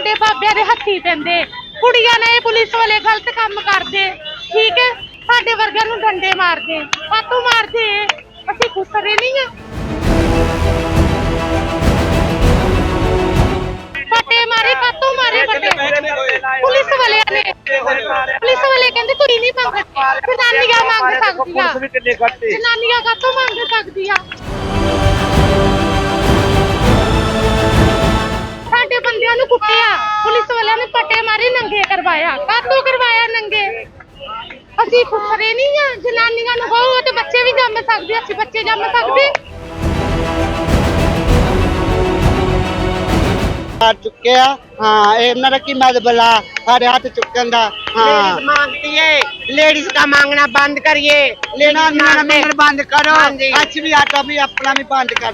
ਸਾਡੇ ਬਾਬਿਆਂ ਦੇ ਹੱਥੀ ਪੈਂਦੇ। ਕੁੜੀਆਂ ਨੇ ਪੁਲਿਸ ਵਾਲੇ ਗਲਤ ਕੰਮ ਕਰਦੇ। ਠੀਕ ਹੈ? ਸਾਡੇ ਵਰਗਿਆਂ ਨੂੰ ਡੰਡੇ ਮਾਰਦੇ। ਕਾਤੋਂ ਮਾਰਦੇ ਅਸੀਂ ਖੁਸਰੇ ਨਹੀਂ ਆ ਪੱਟੇ ਮਾਰੇ ਕਾਤੋਂ ਮਾਰੇ ਪੱਟੇ ਪੁਲਿਸ ਵਾਲਿਆਂ ਨੇ ਪੁਲਿਸ ਵਾਲੇ ਕਹਿੰਦੇ ਕੁੜੀ ਨਹੀਂ ਮੰਗਦੇ। ਜਨਾਨੀਆਂ ਮੰਗ ਸਕਦੀਆਂ। ਜਨਾਨੀਆਂ ਕਾਤੋਂ ਮੰਗ ਸਕਦੀਆਂ? ਜੰਮ ਸਕਦੇ ਅਸੀਂ ਬੱਚੇ ਜੰਮ ਸਕਦੇ ਆ ਚੁੱਕਿਆ ਹਾਂ ਇਹਨਾਂ ਦਾ ਕੀ ਮਤਲਬ ਆ ਸਾਡੇ ਹੱਥ ਚੁੱਕਣ ਦਾ ਹਾਂ लेडीज मांगती है लेडीज का मांगना बंद करिए ਲੈਣਾ लेडीज ਮੇਰਾ मांगने ਮੰਗਣ ਬੰਦ ਕਰੋ ਹਾਂਜੀ। ਅੱਜ ਵੀ ਆਟਾ ਵੀ ਆਪਣਾ ਵੀ ਬੰਦ ਕਰ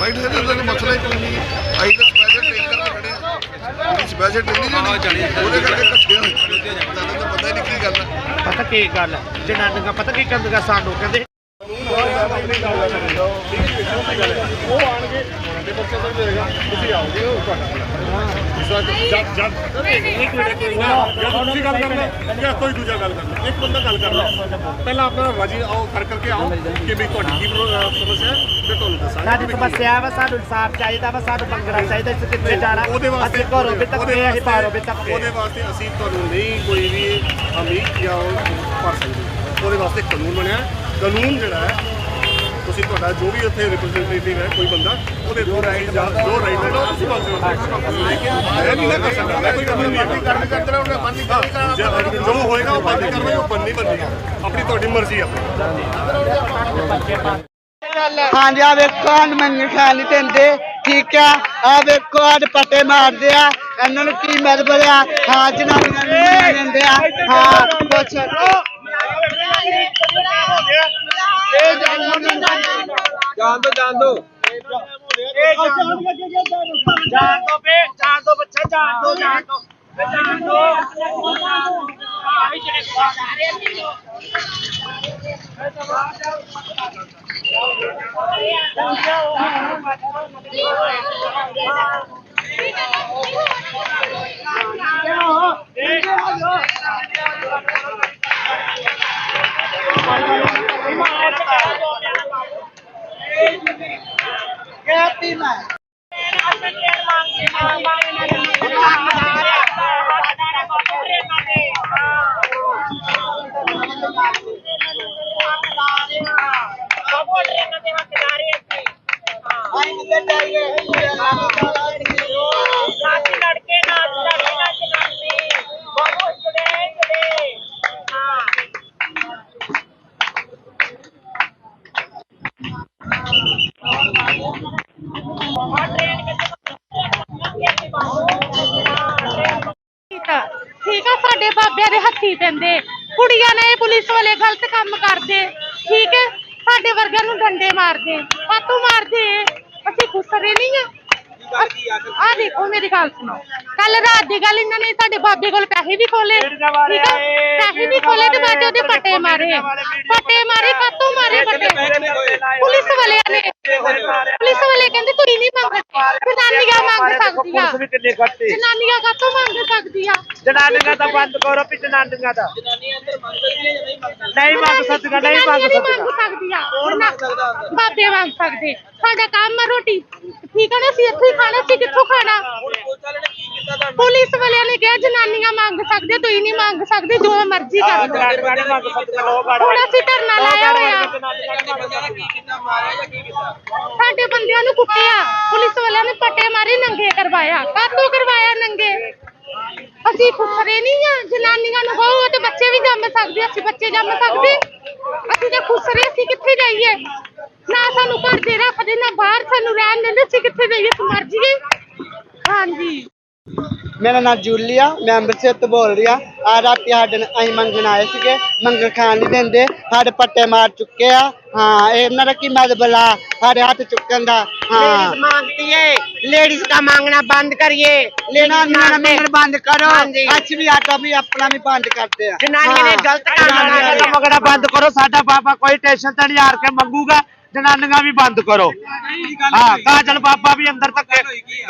ਵਾਈਟ ਦੇ ਤਾਂ ਤੁਹਾਨੂੰ ਮਸਲਾ ਹੀ ਕੋਈ ਨਹੀਂ। ਅਸੀਂ ਤਾਂ ਸਪੈਸ਼ਲ ਟ੍ਰੇਨ ਕਰਕੇ ਖੜੇ ਆ ਅਸੀਂ ਸਪੈਸ਼ਲ ਟ੍ਰੇਨ ਨਹੀਂ ਜਾਣੀ ਉਹਦੇ ਕਰਕੇ ਇਕੱਠੇ ਹੋਏ। ਤੁਹਾਨੂੰ ਤਾਂ ਪਤਾ ਹੀ ਨਹੀਂ ਕੀ ਗੱਲ ਹੈ। ਪਤਾ ਕੀ ਗੱਲ ਹੈ? ਜਨਾਨੀਆਂ ਪਤਾ ਕੀ ਕਹਿੰਦੀਆਂ ਸਾਨੂੰ ਕਹਿੰਦੇ ਤੁਸੀਂ ਗੱਲ ਕਰਨਾ ਜਾਂ ਕੋਈ ਦੂਜਾ ਗੱਲ ਕਰਨਾ ਇੱਕ ਬੰਦਾ ਗੱਲ ਕਰਨਾ ਪਹਿਲਾਂ ਆਪਣਾ ਰਾਜੀ ਆਓ ਕਰ ਕਰਕੇ ਆਓ। ਕਿ ਵੀ ਤੁਹਾਡੀ ਕੀ ਸਮੱਸਿਆ ਹੈ ਤੇ ਸਾਡੀ ਸਮੱਸਿਆ ਵਾ ਸਾਨੂੰ ਇਨਸਾਫ ਚਾਹੀਦਾ ਵਾ ਸਾਨੂੰ ਮੰਗਣਾ ਚਾਹੀਦਾ ਅਸੀਂ ਕਿੱਥੇ ਜਾਣਾ? ਉਹਦੇ ਵਾਸਤੇ ਘਰੋਂ ਵੀ ਤੱਕ ਉਹਦੇ ਅਸੀਂ ਬਾਹਰੋਂ ਵੀ ਤੱਕ ਉਹਦੇ ਵਾਸਤੇ ਅਸੀਂ ਤੁਹਾਨੂੰ ਨਹੀਂ ਕੋਈ ਵੀ ਹਮੀ ਜਾਂ ਉਹ ਭਰ ਸਕਦੇ। ਉਹਦੇ ਵਾਸਤੇ ਕਾਨੂੰਨ ਬਣਿਆ ਕਾਨੂੰਨ ਜਿਹੜਾ ਹੈ ਤੁਸੀਂ ਤੁਹਾਡਾ ਜੋ ਵੀ ਉੱਥੇ ਰਿਪਰੈਜ਼ੈਂਟੇਟਿਵ ਹੈ ਕੋਈ ਬੰਦਾ ਉਹਦੇ ਦੋ ਰਾਈਟ ਜੋ ਰਾਈਟ ਹੈ ਤੁਸੀਂ ਮੰਗ ਸਕਦੇ ਹੋ ਲੇਕਿਨ ਇਹ ਨਹੀਂ ਨਾ ਕਰ ਸਕਦਾ ਮੈਂ ਕੋਈ ਕਾਨੂੰਨ ਨਹੀਂ ਕਰਨ ਕਰਦੇ ਰਹੋ ਬੰਦ ਨਹੀਂ ਕਰਨਾ ਜੋ ਹੋਏਗਾ ਉਹ ਬੰਦ ਕਰਨਾ ਉਹ ਬੰਦ ਨਹੀਂ ਬੰਦੀ ਆਪਣੀ ਤੁਹਾਡੀ ਮਰਜ਼ੀ ਹੈ ਹਾਂਜੀ ਆ ਵੇਖੋ ਹਨ ਖਾਣ ਨਹੀਂ ਦਿੰਦੇ। ਠੀਕ ਆ? ਆ ਵੇਖੋ ਆ ਪੱਟੇ ਮਾਰਦੇ ਆ। ਇਹਨਾਂ ਨੂੰ ਕੀ ਮਤਲਬ ਆ? ਹਾਂ ਜਨਾਨੀਆਂ ਨੂੰ ਨਹੀਂ ਦਿੰਦੇ ਆ। ਹਾਂ ਦੋ ਦੋ। ਦੋ ਬੇ ਦੋ ਬੱਚਾ ਦੋ ਦੋ। ਦੋ। ਠੀਕ ਬਾਬਿਆਂ ਦੇ ਹੱਥੀ ਪੈਂਦੇ ਕੁੜੀਆਂ ਨੇ ਪੁਲਿਸ ਵਾਲੇ ਗਲਤ ਕੰਮ ਕਰਦੇ। ਠੀਕ ਹੈ? ਸਾਡੇ ਵਰਗਿਆਂ ਨੂੰ ਡੰਡੇ ਮਾਰਦੇ। ਕਾਤੋਂ ਮਾਰਦੇ। ਅਸੀਂ ਖੁਸਰੇ ਨਹੀਂ ਆ। ਆ ਦੇਖੋ ਮੇਰੀ ਗੱਲ ਸੁਣੋ। ਕੱਲ ਰਾਤ ਦੀ ਗੱਲ ਇਹਨਾਂ ਨੇ ਸਾਡੇ ਬਾਬੇ ਕੋਲ ਪੈਸੇ ਵੀ ਖੋਲੇ ਠੀਕ ਆ? ਪੈਸੇ ਵੀ ਖੋਲੇ ਤੇ ਬਾਅਦ ਉਹਦੇ ਪੱਟੇ ਮਾਰੇ। ਪੱਟੇ ਮਾਰੇ ਕਾਤੋਂ ਮਾਰੇ ਪੱਟੇ? ਪੁਲਿਸ ਵਾਲਿਆਂ ਨੇ ਪੁਲਿਸ ਵਾਲੇ ਕਹਿੰਦੇ ਕੁੜੀ ਨਹੀਂ ਮੰਗਦੇ। ਜਨਾਨੀਆਂ ਮੰਗ ਸਕਦੀਆਂ ਪੁਲਿਸ ਵੀ ਕਿੰਨੇ ਕੱਟੇ ਜਨਾਨੀਆਂ ਕਾਤੋਂ ਮੰਗ ਸਕਦੀਆਂ ਜਨਾਨੀਆਂ ਦਾ ਬੰਦ ਕਰੋ ਵੀ ਜਨਾਨੀਆਂ ਦਾ। ਨਹੀਂ ਮੰਗ ਸਕਦੀਆਂ ਨਹੀਂ ਮੰਗ ਜਨਾਨੀਆਂ ਨਹੀਂ ਮੰਗ ਸਕਦੀਆਂ ਸਕਦੀਆਂ ਬਾਬੇ ਮੰਗ ਸਕਦੇ। ਸਾਡਾ ਕੰਮ ਆ ਰੋਟੀ। ਠੀਕ ਹੈ ਨਾ ਅਸੀਂ ਇੱਥੇ ਹੀ ਖਾਣਾ ਸੀ ਕਿੱਥੋਂ ਖਾਣਾ? ਪੁਲਿਸ ਵਾਲਿਆਂ ਨੇ ਕਿਹਾ ਜਨਾਨੀਆਂ ਮੰਗ ਸਕਦੇ ਤੁਸੀਂ ਨਹੀਂ ਮੰਗ ਸਕਦੇ ਜੋ ਮਰਜ਼ੀ ਕਰ ਲਓ। ਜਨਾਨੀਆਂ ਨਹੀਂ ਮੰਗ ਸਕਦੀਆਂ ਹੁਣ ਅਸੀਂ ਧਰਨਾ ਲਾਇਆ ਹੋਇਆ। ਜਨਾਨੀਆਂ ਨੂੰ ਕੁੱਟਿਆ। ਪੁਲਿਸ ਵਾਲਿਆਂ ਨੇ ਪੱਟੇ ਮਾਰੇ ਨੰਗੇ ਕਰਵਾਇਆ। ਕਾਤੋਂ ਕਰਵਾਇਆ ਨੰਗੇ? ਅਸੀਂ ਖੁਸਰੇ ਨਹੀਂ ਆ, ਜਨਾਨੀਆਂ ਨੂੰ ਕਹੋ ਤੇ ਬੱਚੇ ਵੀ ਜੰਮ ਸਕਦੇ ਅਸੀਂ ਬੱਚੇ ਜੰਮ ਸਕਦੇ। ਅਸੀਂ ਤਾਂ ਖੁਸਰੇ, ਅਸੀਂ ਕਿੱਥੇ ਜਾਈਏ? ਨਾ ਸਾਨੂੰ ਘਰ ਦੇ ਰੱਖਦੇ, ਨਾ ਬਾਹਰ ਸਾਨੂੰ ਰਹਿਣ ਦਿੰਦੇ, ਅਸੀਂ ਕਿੱਥੇ ਜਾਈਏ, ਅਸੀਂ ਮਰ ਜਾਈਏ। ਹਾਂਜੀ। ਮੇਰਾ ਨਾਮ ਜੂਲੀਆ ਮੈਂ ਅੰਮ੍ਰਿਤਸਰ ਤੋਂ ਬੋਲ ਰਿਹਾ ਆ ਰਾਤੀ ਸਾਡੇ ਨਾਲ ਅਸੀਂ ਮੰਗਣ ਆਏ ਸੀਗੇ ਮੰਗਣ ਖਾਣ ਨਹੀਂ ਦਿੰਦੇ ਸਾਡੇ ਪੱਟੇ ਮਾਰ ਚੁੱਕੇ ਆ। ਹਾਂ ਇਹਨਾਂ ਦਾ ਕੀ ਮਦਬਲਾ ਸਾਡੇ ਹੱਥ ਚੁੱਕਣ ਦਾ ਹਾਂ। ਮੰਗਦੀ ਏ ਲੇਡੀਜ਼ ਦਾ ਮੰਗਣਾ ਬੰਦ ਕਰੀਏ। ਲੈਣਾ ਨਾ ਮੇਰ ਬੰਦ ਕਰੋ। ਅੱਜ ਵੀ ਆਟਾ ਵੀ ਆਪਣਾ ਵੀ ਬੰਦ ਕਰਦੇ ਆ। ਜਨਾਨੀਆਂ ਨੇ ਗਲਤ ਕੰਮ ਕਰਨਾ ਮਗੜਾ ਬੰਦ ਕਰੋ। ਸਾਡਾ ਬਾਬਾ ਕੋਈ ਟੈਨਸ਼ਨ ਤਾਂ ਨਹੀਂ ਹਾਰ ਕੇ ਮੰਗੂਗਾ। ਜਨਾਨੀਆਂ ਵੀ ਬੰਦ ਕਰੋ। ਹਾਂ ਕਾਜਲ ਬਾਬਾ ਵੀ ਅੰਦਰ ਤੱਕ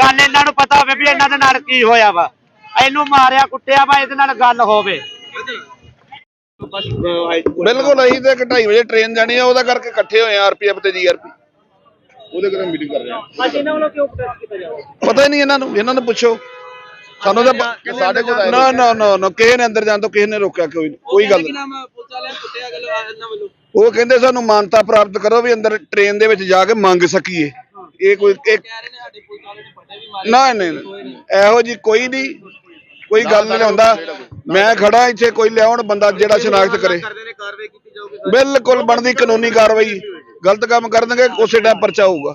ਗੱਲ ਇਹਨਾਂ ਨੂੰ ਪਤਾ ਹੋਵੇ ਵੀ ਇਹਨਾਂ ਦੇ ਨਾਲ ਕੀ ਹੋਇਆ ਵਾ। ਇਹਨੂੰ ਮਾਰਿਆ ਕੁੱਟਿਆ ਵਾ ਇਹਦੇ ਨਾਲ ਗੱਲ ਹੋਵੇ। ਬਿਲਕੁਲ ਅਸੀਂ ਤੇ 2:30 ਵਜੇ ਟ੍ਰੇਨ ਜਾਣੀ ਆ ਉਹਦਾ ਕਰਕੇ ਇਕੱਠੇ ਹੋਏ ਆ ਆਰਪੀਐਫ ਤੇ ਜੀਆਰਪੀ ਉਹਦੇ ਕਰਕੇ ਮੀਟਿੰਗ ਕਰ ਰਹੇ ਆ। ਅੱਜ ਇਹਨਾਂ ਵੱਲੋਂ ਕਿਉਂ ਕੀਤਾ ਜਾਵੇ ਪਤਾ ਹੀ ਨਹੀਂ ਇਹਨਾਂ ਨੂੰ ਇਹਨਾਂ ਨੂੰ ਪੁੱਛੋ। ਸਾਨੂੰ ਤਾਂ ਸਾਡੇ ਕੋਲ ਨਾ ਨਾ ਨਾ ਨਾ ਕਿਸੇ ਨੇ ਅੰਦਰ ਜਾਣ ਤੋਂ ਕਿਸੇ ਨੇ ਰੋਕਿਆ ਕੋਈ ਕੋਈ ਗੱਲ ਨਹੀਂ ਉਹ ਕਹਿੰਦੇ ਸਾਨੂੰ ਮਾਨਤਾ ਪ੍ਰਾਪਤ ਕਰੋ ਵੀ ਅੰਦਰ ਟ੍ਰੇਨ ਦੇ ਵਿੱਚ ਜਾ ਕੇ ਮੰਗ ਸਕੀਏ। ਇਹ ਕੋਈ ਇੱਕ ਨਾ, ਨਹੀਂ ਇਹੋ ਜੀ ਕੋਈ ਨਹੀਂ। ਕੋਈ ਗੱਲ ਨਹੀਂ ਹੁੰਦਾ ਮੈਂ ਖੜਾ ਇੱਥੇ, ਕੋਈ ਲਿਆਉਣ ਬੰਦਾ ਜਿਹੜਾ ਸ਼ਨਾਖਤ ਕਰੇ। ਬਿਲਕੁਲ ਬਣਦੀ ਕਾਨੂੰਨੀ ਕਾਰਵਾਈ। ਗਲਤ ਕੰਮ ਕਰਨਗੇ, ਉਸੇ ਟਾਈਮ ਪਰਚਾ ਹੋਊਗਾ।